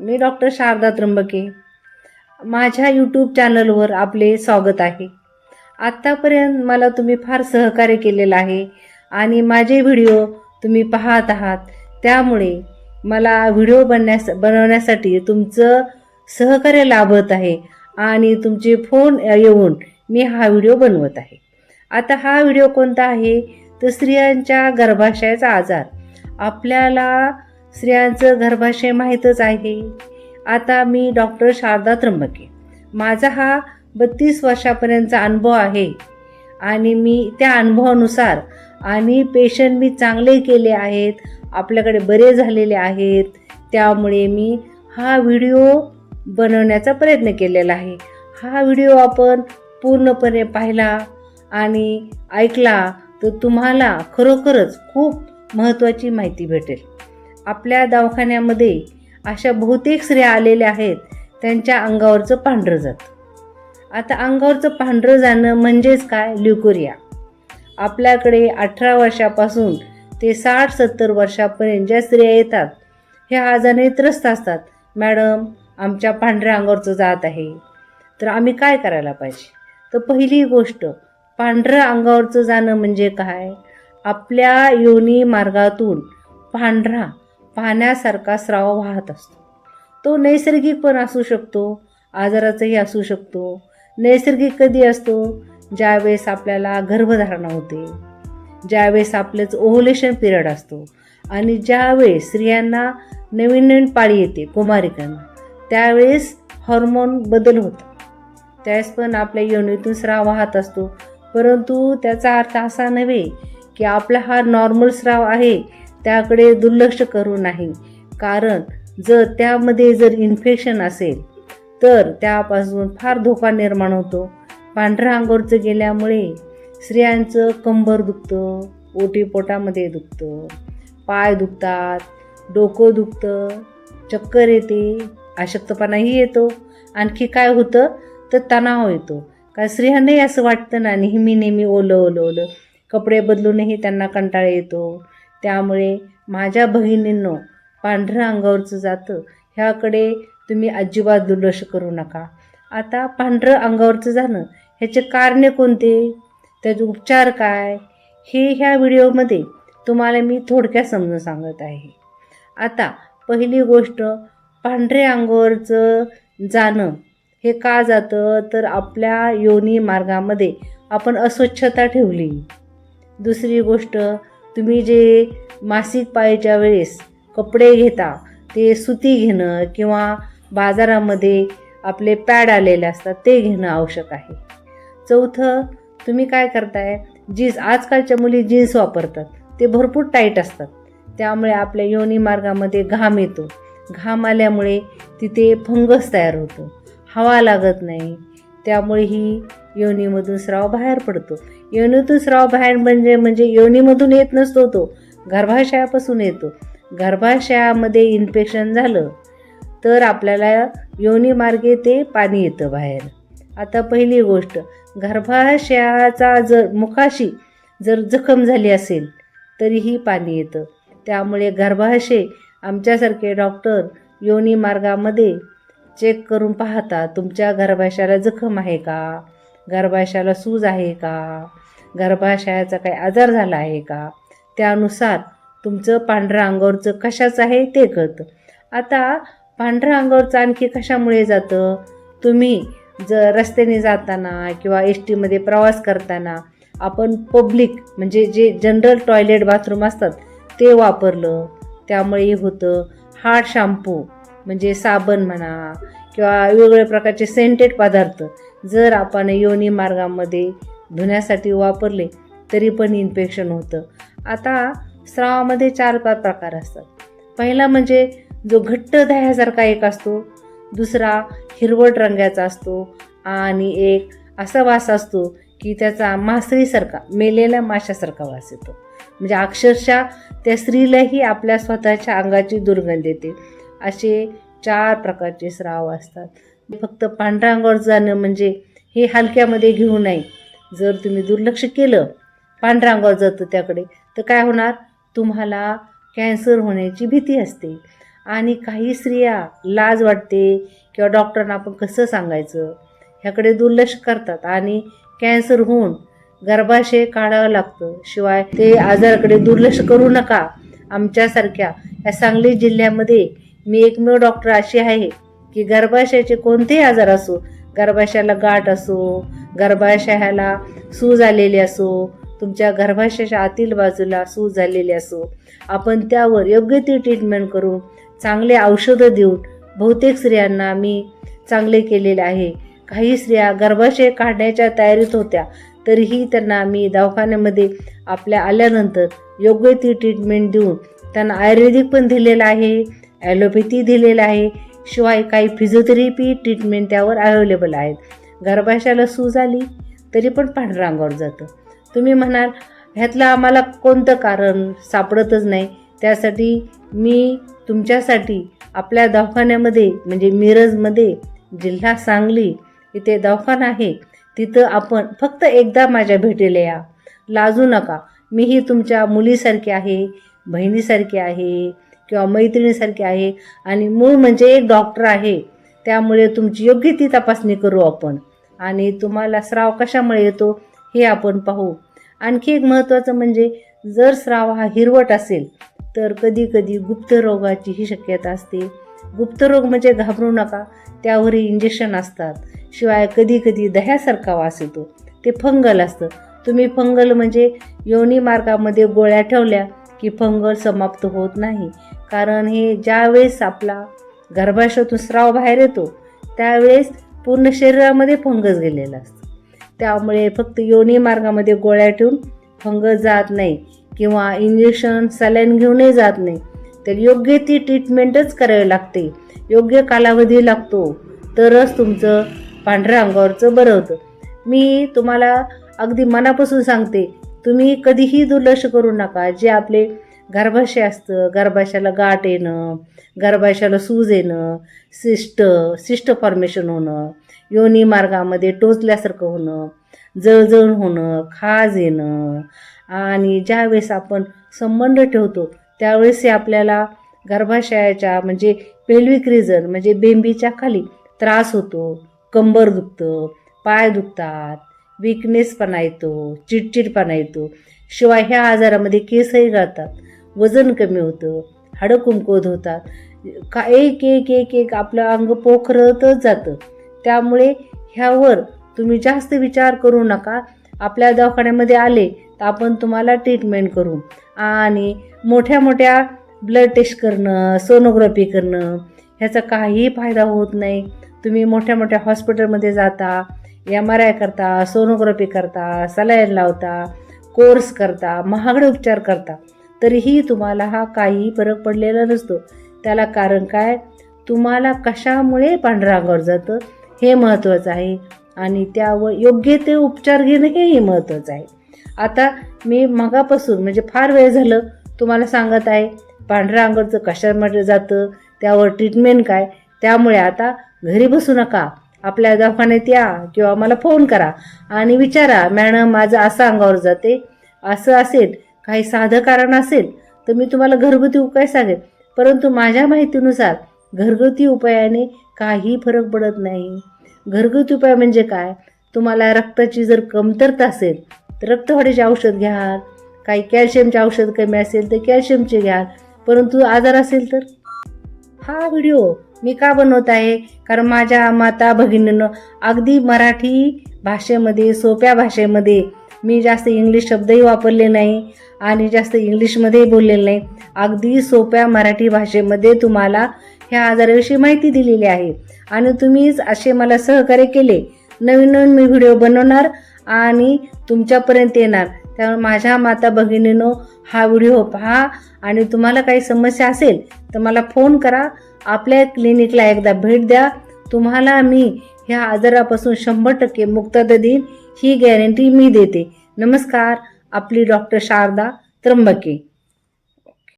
मी doctor Sharda त्र्यंबके. माझ्या YouTube चॅनलवर आपले स्वागत आहे. आत्तापर्यंत मला तुम्ही फार सहकार्य केलेलं आहे आणि माझे व्हिडिओ तुम्ही पाहत आहात. त्यामुळे मला व्हिडिओ बनण्यास बनवण्यासाठी तुमचं सहकार्य लाभत आहे आणि तुमचे फोन येऊन मी हा व्हिडिओ बनवत आहे. आता हा व्हिडिओ कोणता आहे? तर स्त्रियांच्या गर्भाशयाचा आजार. आपल्याला स्त्रियांचं गर्भाशय माहीतच आहे. आता मी डॉक्टर शारदा त्र्यंबके. माझा हा बत्तीस वर्षापर्यंतचा अनुभव आहे. आणि मी त्या अनुभवानुसार आणि पेशंट मी चांगले केले आहेत आपल्याकडे बरे झालेले आहेत. त्यामुळे मी हा व्हिडिओ बनवण्याचा प्रयत्न केलेला आहे. हा व्हिडिओ आपण पूर्णपणे पाहिला आणि ऐकला तर तुम्हाला खरोखरच खूप महत्त्वाची माहिती भेटेल. आपल्या दवाखान्यामध्ये अशा बहुतेक स्त्रिया आलेल्या आहेत त्यांच्या अंगावरचं पांढरं जातं. आता अंगावरचं पांढरं जाणं म्हणजेच काय? ल्युकोरिया. आपल्याकडे अठरा वर्षापासून ते साठ सत्तर वर्षापर्यंत ज्या स्त्रिया येतात ह्या आजाराने त्रस्त असतात. मॅडम आमच्या पांढऱ्या अंगावरचं जात आहे. तर आम्ही काय करायला पाहिजे? तर पहिली गोष्ट पांढरं अंगावरचं जाणं म्हणजे काय? आपल्या योनी मार्गातून पांढरा पाण्यासारखा स्राव वाहत असतो. तो नैसर्गिक पण असू शकतो आजाराचाही असू शकतो. नैसर्गिक कधी असतो? ज्यावेळेस आपल्याला गर्भधारणा होते. ज्यावेळेस आपलंच ओव्हुलेशन पिरियड असतो. आणि ज्यावेळेस स्त्रियांना नवीन नवीन पाळी येते कुमारिकांना त्यावेळेस हॉर्मोन बदल होतो त्यावेळेस पण आपल्या योनीतून स्राव वाहत असतो. परंतु त्याचा अर्थ असा नव्हे की आपला हा नॉर्मल स्राव आहे त्याकडे दुर्लक्ष करू नाही. कारण जर त्यामध्ये जर इन्फेक्शन असेल तर त्यापासून फार धोका निर्माण होतो. पांढऱ्या अंगोरचं गेल्यामुळे स्त्रियांचं कंबर दुखतं ओटी पोटामध्ये दुखतं पाय दुखतात डोकं दुखतं चक्कर येते अशक्तपणाही येतो. आणखी काय होतं? तर तणाव येतो. का स्त्रियांनाही असं वाटतं ना नेहमी नेहमी ओलं ओलं ओलं. कपडे बदलूनही त्यांना कंटाळा येतो. त्यामुळे माझ्या बहिणींनो पांढऱ्या अंगावरचं जातं. ह्याकडे तुम्ही अजिबात दुर्लक्ष करू नका. आता पांढरं अंगावरचं जाणं ह्याचे कारणे कोणते? त्याचे उपचार काय? हे ह्या व्हिडिओमध्ये तुम्हाला मी थोडक्यात समजून सांगत आहे. आता पहिली गोष्ट पांढऱ्या अंगावरचं जाणं. हे का जातं? तर आपल्या योनी मार्गामध्ये आपण अस्वच्छता ठेवली. दुसरी गोष्ट तुम्ही जे मासिक पाळीच्या वेळेस कपडे घेता ते सुती घेणं किंवा बाजारामध्ये आपले पॅड आलेले असतात ते घेणं आवश्यक आहे. चौथं तुम्ही काय करताय? जीन्स आजकालच्या मुली जीन्स वापरतात. ते भरपूर टाईट असतात. त्यामुळे आपल्या योनी मार्गामध्ये घाम येतो. घाम आल्यामुळे तिथे फंगस तयार होतो. हवा लागत नाही. त्यामुळे ही योनीमधून स्राव बाहेर पडतो. योनीतून स्राव बाहेर म्हणजे म्हणजे योनीमधून येत नसतो तो. गर्भाशयापासून येतो. गर्भाशयामध्ये इन्फेक्शन झालं तर आपल्याला योनीमार्गे ते पाणी येतं बाहेर. आता पहिली गोष्ट गर्भाशयाचा जर मुखाशी जर जखम झाली असेल तरीही पाणी येतं. त्यामुळे गर्भाशय आमच्यासारखे डॉक्टर योनी मार्गामध्ये चेक करून पाहता तुमच्या गर्भाशयाला जखम आहे का? गर्भाशयाला सूज आहे का? गर्भाशयाचा काही आजार झाला आहे का? त्यानुसार तुमचं पांढऱ्या अंगावरचं कशाचं आहे ते कळतं. आता पांढऱ्या अंगावरचं आणखी कशामुळे जातं? तुम्ही जर रस्त्याने जाताना किंवा एस टीमध्ये प्रवास करताना आपण पब्लिक म्हणजे जे जनरल टॉयलेट बाथरूम असतात ते वापरलं. त्यामुळे होतं हार्ड शॅम्पू. म्हणजे साबण म्हणा किंवा वेगवेगळ्या प्रकारचे सेंटेड पदार्थ जर आपण योनी मार्गामध्ये धुण्यासाठी वापरले तरी पण इन्फेक्शन होतं. आता स्रावामध्ये चार पाच प्रकार असतात. पहिला म्हणजे जो घट्ट दह्यासारखा एक असतो दुसरा हिरवट रंगाचा असतो आणि एक असा वास असतो की त्याचा मासळीसारखा मेलेल्या माशासारखा वास येतो. म्हणजे अक्षरशः त्या स्त्रीलाही आपल्या स्वतःच्या अंगाची दुर्गंध येते. असे चार प्रकारचे स्राव असतात. फक्त पांढऱ्या अंगावर जाणं म्हणजे हे हलक्यामध्ये घेऊ नये. जर तुम्ही दुर्लक्ष केलं पांढरांगावर अंगावर जातं त्याकडे तर काय होणार? तुम्हाला कॅन्सर होण्याची भीती असते. आणि काही स्त्रिया लाज वाटते किंवा डॉक्टरांना आपण कसं सांगायचं? ह्याकडे दुर्लक्ष करतात आणि कॅन्सर होऊन गर्भाशय काढावं लागतं. शिवाय ते आजाराकडे दुर्लक्ष करू नका. आमच्यासारख्या या सांगली जिल्ह्यामध्ये मी एकमेव डॉक्टर अशी आहे की गर्भाशयाचे कोणतेही आजार असो गर्भाशयाला गाठ असो गर्भाशयाला सूज आलेली असो तुमच्या गर्भाशयाच्या आतील बाजूला सूज झालेली असो आपण त्यावर योग्य ती ट्रीटमेंट करून चांगले औषधं देऊन बहुतेक स्त्रियांना मी चांगले केलेले आहे. काही स्त्रिया गर्भाशय काढण्याच्या तयारीत होत्या तरीही त्यांना मी दवाखान्यामध्ये आपल्या आल्यानंतर योग्य ती ट्रीटमेंट देऊन त्यांना आयुर्वेदिक पण दिलेलं आहे. ॲलोपॅथी दिलेलं आहे शिवाय काही फिजिओथेरपी ट्रीटमेंट त्यावर अवेलेबल आहेत. गर्भाशयाला सूज आली तरी पण पांढरांगावर अंगावर जातं. तुम्ही म्हणाल ह्यातलं आम्हाला कोणतं कारण? सापडतच नाही. त्यासाठी मी तुमच्यासाठी आपल्या दवाखान्यामध्ये म्हणजे मिरजमध्ये जिल्हा सांगली इथे दवाखाना आहे. तिथं आपण फक्त एकदा माझ्या भेटीला या. लाजू नका. मीही तुमच्या मुलीसारखी आहे बहिणीसारखी आहे. किंवा मैत्रिणीसारखी आहे आणि मूळ म्हणजे एक डॉक्टर आहे त्यामुळे तुमची योग्य ती तपासणी करू आपण. आणि तुम्हाला स्राव कशामुळे येतो हे आपण पाहू. आणखी एक महत्त्वाचं म्हणजे जर स्राव हा हिरवट असेल तर कधी कधी गुप्तरोगाची ही शक्यता असते. गुप्तरोग म्हणजे घाबरू नका त्यावरही इंजेक्शन असतात. शिवाय कधी कधी दह्यासारखा वास येतो. ते फंगल असतं. तुम्ही फंगल म्हणजे योनी मार्गामध्ये गोळ्या ठेवल्या की फंगल समाप्त होत नाही. कारण हे ज्यावेळेस आपला गर्भाशयातून स्राव बाहेर येतो त्यावेळेस पूर्ण शरीरामध्ये फंगस गेलेला असतो. त्यामुळे फक्त योनी मार्गामध्ये गोळ्या ठेवून फंगस जात नाही किंवा इंजेक्शन सलाईन घेऊनही जात नाही. तर योग्य ती ट्रीटमेंटच करावी लागते. योग्य कालावधी लागतो. तरच तुमचं पांढऱ्या अंगावरचं बरं होतं. मी तुम्हाला अगदी मनापासून सांगते तुम्ही कधीही दुर्लक्ष करू नका. जे आपले गर्भाशय असतं. गर्भाशयाला गाठ येणं गर्भाशयाला सूज येणं सिस्ट सिस्ट फॉर्मेशन होणं योनी मार्गामध्ये टोचल्यासारखं होणं जळजळ होणं खाज येणं. आणि ज्यावेळेस आपण संबंध ठेवतो त्यावेळेस हे आपल्याला गर्भाशयाच्या म्हणजे पेल्विक रिजन म्हणजे बेंबीच्या खाली त्रास होतो. कंबर दुखतं पाय दुखतात विकनेसपणा येतो चिडचिडपणा येतो. शिवाय ह्या आजारामध्ये केसही गळतात वजन कमी होतं हाडं कुमकुवत होतात. का एक एक एक एक आपलं अंग पोखरतच जातं. त्यामुळे ह्यावर तुम्ही जास्त विचार करू नका. आपल्या दवाखान्यामध्ये आले तर आपण तुम्हाला ट्रीटमेंट करू. आणि मोठ्या मोठ्या ब्लड टेस्ट करणं सोनोग्राफी करणं ह्याचा काहीही फायदा होत नाही. तुम्ही मोठ्या मोठ्या हॉस्पिटलमध्ये जाता एम आर आय करता सोनोग्राफी करता सलाईन लावता कोर्स करता महागडे उपचार करता. तरीही तुम्हाला हा काही फरक पडलेला नसतो. त्याला कारण काय? तुम्हाला कशामुळे पांढऱ्या अंगावर जातं? हे महत्त्वाचं आहे आणि त्यावर योग्य ते उपचार घेणं हेही महत्त्वाचं आहे. आता मी मगापासून म्हणजे फार वेळ झालं तुम्हाला सांगत आहे पांढऱ्या अंगावरचं कशामध्ये जातं? त्यावर ट्रीटमेंट काय? त्यामुळे आता घरी बसू नका. आपल्या दवाखान्यात या किंवा मला फोन करा आणि विचारा मॅडम माझं असं अंगावर जाते असं असेल काही साधं कारण असेल तर मी तुम्हाला घरगुती उपाय सांगेन. परंतु माझ्या माहितीनुसार घरगुती उपायाने काही फरक पडत नाही. घरगुती उपाय म्हणजे काय? तुम्हाला रक्ताची जर कमतरता असेल तर रक्तवाढीचे औषध घ्याल. काही कॅल्शियमचे औषध कमी असेल तर कॅल्शियमचे घ्याल. परंतु आजार असेल तर? हा व्हिडिओ मी का बनवत आहे? कारण माझ्या माता भगिनीनं अगदी मराठी भाषेमध्ये सोप्या भाषेमध्ये मी जास्त इंग्लिश शब्दही वापरले नाही आणि जास्त इंग्लिशमध्येही बोललेलं नाही. अगदी सोप्या मराठी भाषेमध्ये तुम्हाला ह्या आजाराविषयी माहिती दिलेली आहे. आणि तुम्हीच असे मला सहकार्य केले. नवीन नवीन मी व्हिडिओ बनवणार आणि तुमच्यापर्यंत येणार. त्यामुळे माझ्या माता भगिनीनो हा व्हिडिओ पहा. आणि तुम्हाला काही समस्या असेल तर मला फोन करा. आपल्या क्लिनिकला एकदा भेट द्या. तुम्हाला मी ह्या आजारापासून शंभर टक्के मुक्तता देईन. ही गॅरंटी मी देते. नमस्कार आपली डॉक्टर शारदा त्र्यंबके.